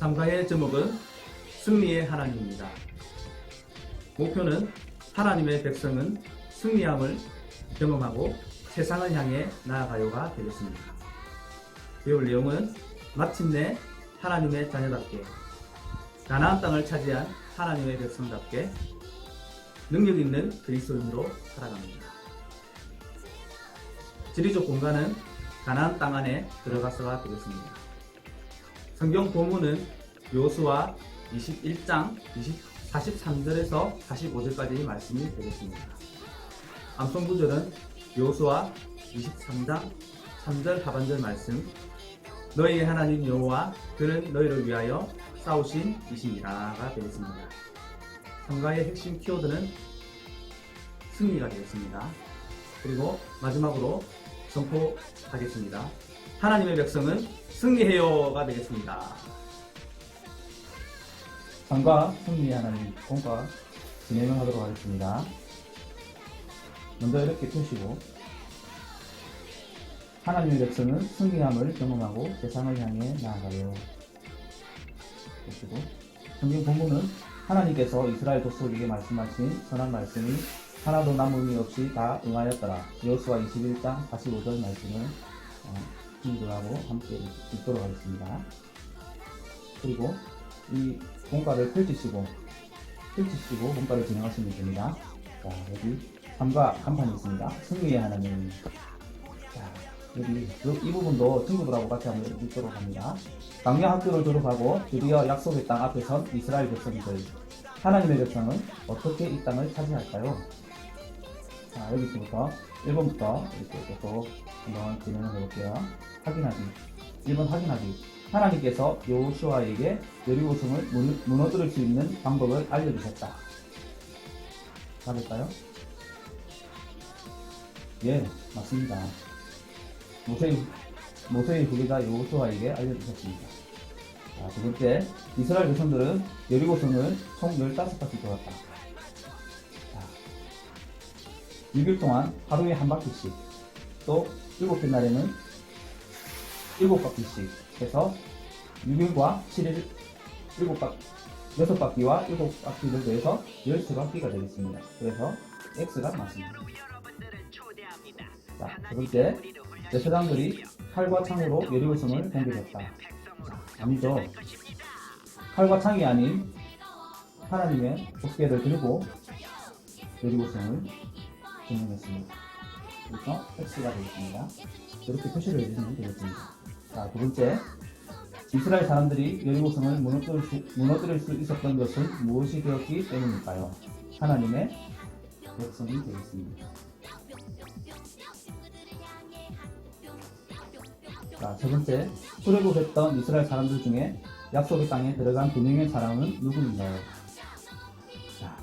참가의 제목은 승리의 하나님입니다. 목표는 하나님의 백성은 승리함을 경험하고 세상을 향해 나아가요가 되겠습니다. 배울 내용은 마침내 하나님의 자녀답게 가나안 땅을 차지한 하나님의 백성답게 능력 있는 그리스도인으로 살아갑니다. 지리적 공간은 가나안 땅 안에 들어가서가 되겠습니다. 성경 본문은 요수와 21장 20, 43절에서 45절까지 말씀이 되겠습니다. 암송 구절은 요수와 23장 3절 하반절 말씀 너희의 하나님 여호와 그는 너희를 위하여 싸우신 이시니라가 되겠습니다. 참가의 핵심 키워드는 승리가 되겠습니다. 그리고 마지막으로 선포하겠습니다. 하나님의 백성은 승리해요가 되겠습니다. 참가 승리의 하나님 공과 진행을 하도록 하겠습니다. 먼저 이렇게 펴시고 하나님의 백성은 승리함을 경험하고 세상을 향해 나아가요. 보시고 성경 본문은 하나님께서 이스라엘 족속에게 말씀하신 선한 말씀이 하나도 남음이 없이 다 응하였더라. 여호수아 21장 45절 말씀을 어, 친구들하고 함께 읽도록 하겠습니다. 그리고 이 공과를 펼치시고 펼치시고 공과를 진행하시면 됩니다. 자 여기 3과 간판이 있습니다. 승리의 하나님. 자 여기 이- 이 부분도 친구들하고 같이 한번 읽도록 합니다. 강야 학교를 졸업하고 드디어 약속의 땅 앞에 선 이스라엘 백성들. 하나님의 백성은 어떻게 이 땅을 차지할까요? 자, 여기서부터 1번부터 이렇게 또 한번 진행을 해볼게요. 확인하기. 1번 확인하기. 하나님께서 여호수아에게 여리고성을 문- 무너뜨릴 수 있는 방법을 알려주셨다. 맞을까요? 예, 맞습니다. 모세의, 모세의 후계자 여호수아에게 알려주셨습니다. 자, 두 번째, 이스라엘 백성들은 여리고성을 총 15바퀴 돌았다. 자, 6일 동안 하루에 한 바퀴씩, 또 일곱째 날에는 일곱 바퀴씩 해서 6일과 7일 일곱 바 6바퀴와 7바퀴를 더해서 13바퀴가 되겠습니다. 그래서 X가 맞습니다. 자, 두 번째, 제사장들이 칼과 창으로 여리고성을 공격했다. 자, 아니죠. 칼과 창이 아닌 하나님의 덮개를 들고 여리고성을 점령했습니다. 그래서 X가 되겠습니다. 이렇게 표시를 해주시면 되겠습니다. 자, 두 번째. 이스라엘 사람들이 여리고성을 무너뜨릴 수, 무너뜨릴 수 있었던 것은 무엇이 되었기 때문일까요? 하나님의 백성이 되겠습니다. 자, 세 번째. 출애굽했던 이스라엘 사람들 중에 약속의 땅에 들어간 두 명의 사람은 누구인가요? 자,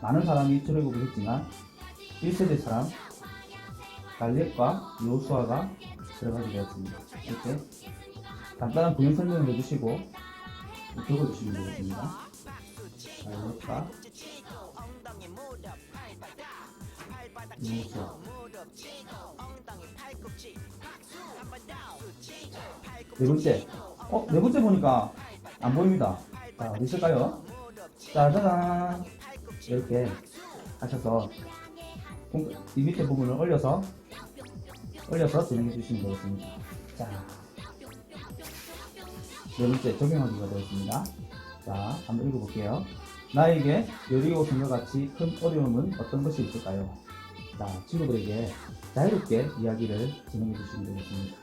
많은 사람이 출애굽을 했지만 1세대 사람 갈렙과 요수아가 들어가게 되었습니다. 이렇게 간단한 부연 설명을 해주시고 적어주시면 되겠습니다. 갈렙과 요수아 네 번째. 어, 네 번째 보니까 안 보입니다. 자, 어디 있을까요? 짜잔! 이렇게 하셔서 공- 이 밑에 부분을 올려서 올려서 진행해 주시면 되겠습니다. 자, 네 번째 적용하기가 되었습니다. 자, 한번 읽어볼게요. 나에게 여리고 성과 같이 큰 어려움은 어떤 것이 있을까요? 자, 친구들에게 자유롭게 이야기를 진행해 주시면 되겠습니다.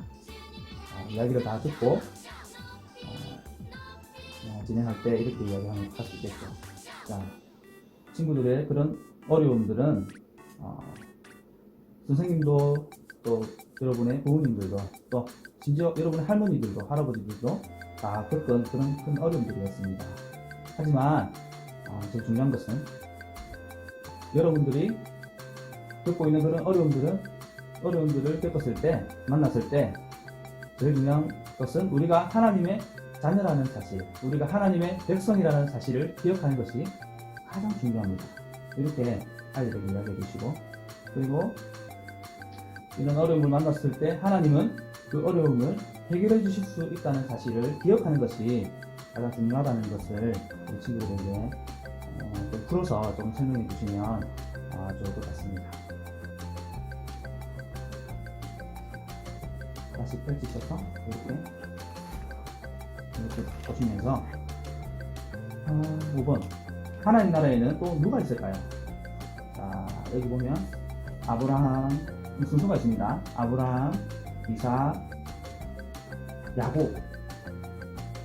자, 이야기를 다 듣고 어, 어, 진행할 때 이렇게 이야기하면 할 수 있겠죠. 자, 친구들의 그런 어려움들은 어, 선생님도 또 여러분의 부모님들도 또 심지어 여러분의 할머니들도 할아버지들도 다 겪은 그런 큰 어려움들이었습니다. 하지만 어, 제일 중요한 것은 여러분들이 겪고 있는 그런 어려움들은 어려움들을 겪었을 때 만났을 때 제일 중요한 것은 우리가 하나님의 자녀라는 사실, 우리가 하나님의 백성이라는 사실을 기억하는 것이 가장 중요합니다. 이렇게 아이들에게 이야기해 주시고 그리고 이런 어려움을 만났을 때 하나님은 그 어려움을 해결해 주실 수 있다는 사실을 기억하는 것이 가장 중요하다는 것을 우리 친구들에게 어, 좀 풀어서 좀 설명해 주시면 어, 좋을 것 같습니다. 다시 펼치셔서 이렇게 이렇게 보시면서 어, 5번 하나님 나라에는 또 누가 있을까요? 자 여기 보면 아브라함 순서가 있습니다. 아브라함, 이삭, 야곱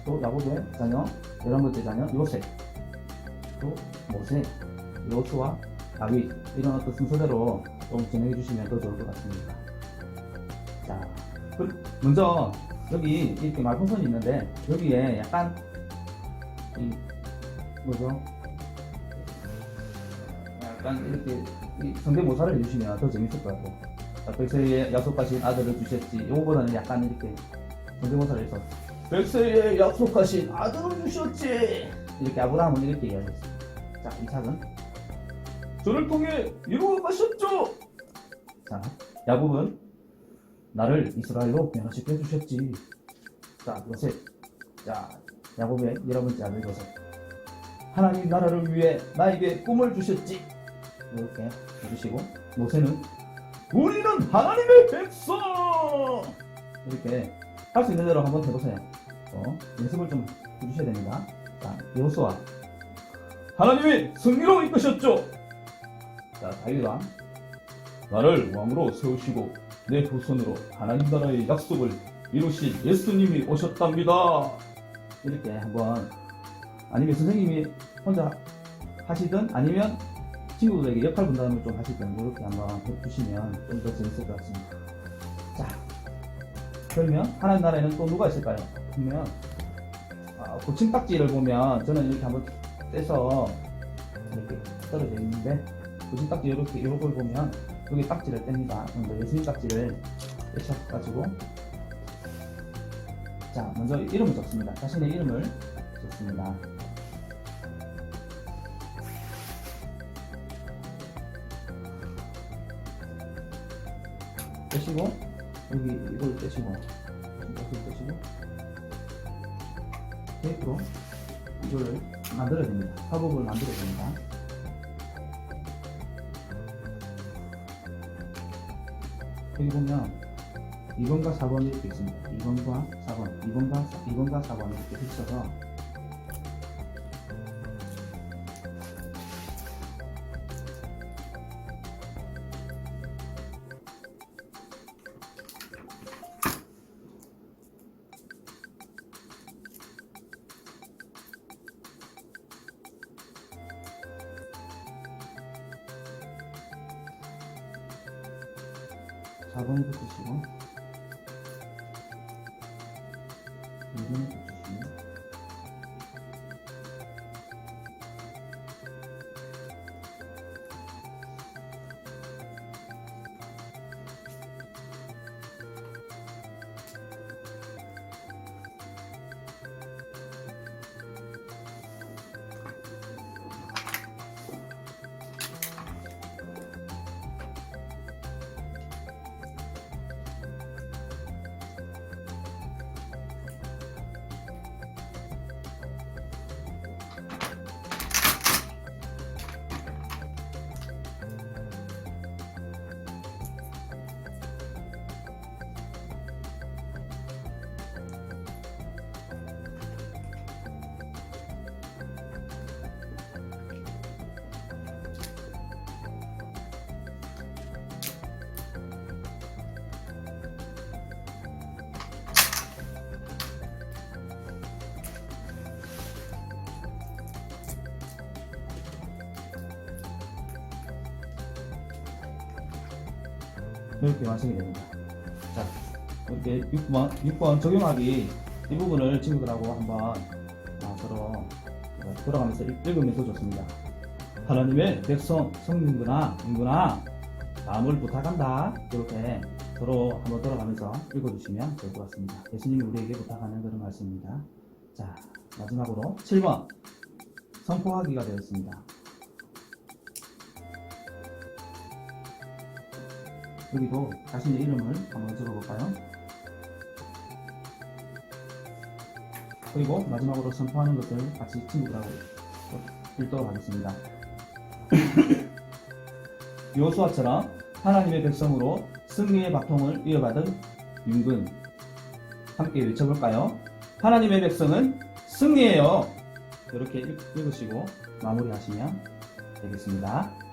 또 야곱의 자녀 열한 번째 자녀 요셉 또 모세 요수와 다윗 이런 어떤 순서대로 좀 진행해 주시면 더 좋을 것 같습니다. 자 그- 먼저 여기 이렇게 말풍선이 있는데 여기에 약간 이 뭐죠? 약간 이렇게 이 성대모사를 해주시면 더 재밌을 것 같아요. 자, 백세에 약속하신 아들을 주셨지. 요거보다는 약간 이렇게 성대모사를 해서 백세에 약속하신 아들을 주셨지. 이렇게 아브라함은 이렇게 이야기했어요. 자, 이삭은 저를 통해 이루어 가셨죠. 자, 야곱은 나를 이스라엘로 변화시켜 주셨지. 자, 요셉. 자, 야곱의 열한 번째 아들 요셉. 하나님 나라를 위해 나에게 꿈을 주셨지. 이렇게 해주시고 모세는 우리는 하나님의 백성 이렇게 할 수 있는 대로 한번 해보세요. 어, 연습을 좀 해주셔야 됩니다. 자, 여호수아 하나님이 승리로 이끄셨죠. 자, 다윗왕 나를 왕으로 세우시고 내 후손으로 하나님 나라의 약속을 이루신 예수님이 오셨답니다. 이렇게 한번 아니면 선생님이 혼자 하시든 아니면 친구들에게 역할 분담을 좀 하시든 이렇게 한번 해주시면 좀 더 재밌을 것 같습니다. 자, 그러면 하나님 나라에는 또 누가 있을까요? 그러면 아, 고침 딱지를 보면 저는 이렇게 한번 떼서 이렇게 떨어져 있는데 고침 딱지 이렇게 이걸 보면 여기 딱지를 뗍니다. 먼저 예수님 딱지를 떼셔가지고 자 먼저 이름을 적습니다. 자신의 이름을 적습니다. 떼시고 여기 이걸 떼시고 이걸 떼시고 테이프로 이거를 만들어야 됩니다. 화법을 만들어야 됩니다. 여기 보면 2번과 4번 이렇게 있습니다. 2번과 4번, 2번과 2번과 4번 이렇게 붙여서 사번에 붙이시 이렇게 완성이 됩니다. 자, 이렇게 6번, 6번 적용하기 이 부분을 친구들하고 한번 아, 서로 어, 돌아가면서 읽- 읽으면서 좋습니다. 하나님의 백성 성민구나 인구나 마음을 부탁한다 이렇게 서로 한번 돌아가면서 읽어주시면 좋을 것 같습니다. 예수님이 우리에게 부탁하는 그런 말씀입니다. 자 마지막으로 7번 선포하기가 되었습니다. 여기도 자신의 이름을 한번 적어볼까요? 그리고 마지막으로 선포하는 것을 같이 친구들하고 읽도록 하겠습니다. 여호수아처럼 하나님의 백성으로 승리의 바통을 이어받은 윤근 함께 외쳐볼까요? 하나님의 백성은 승리해요. 이렇게 읽, 읽으시고 마무리하시면 되겠습니다.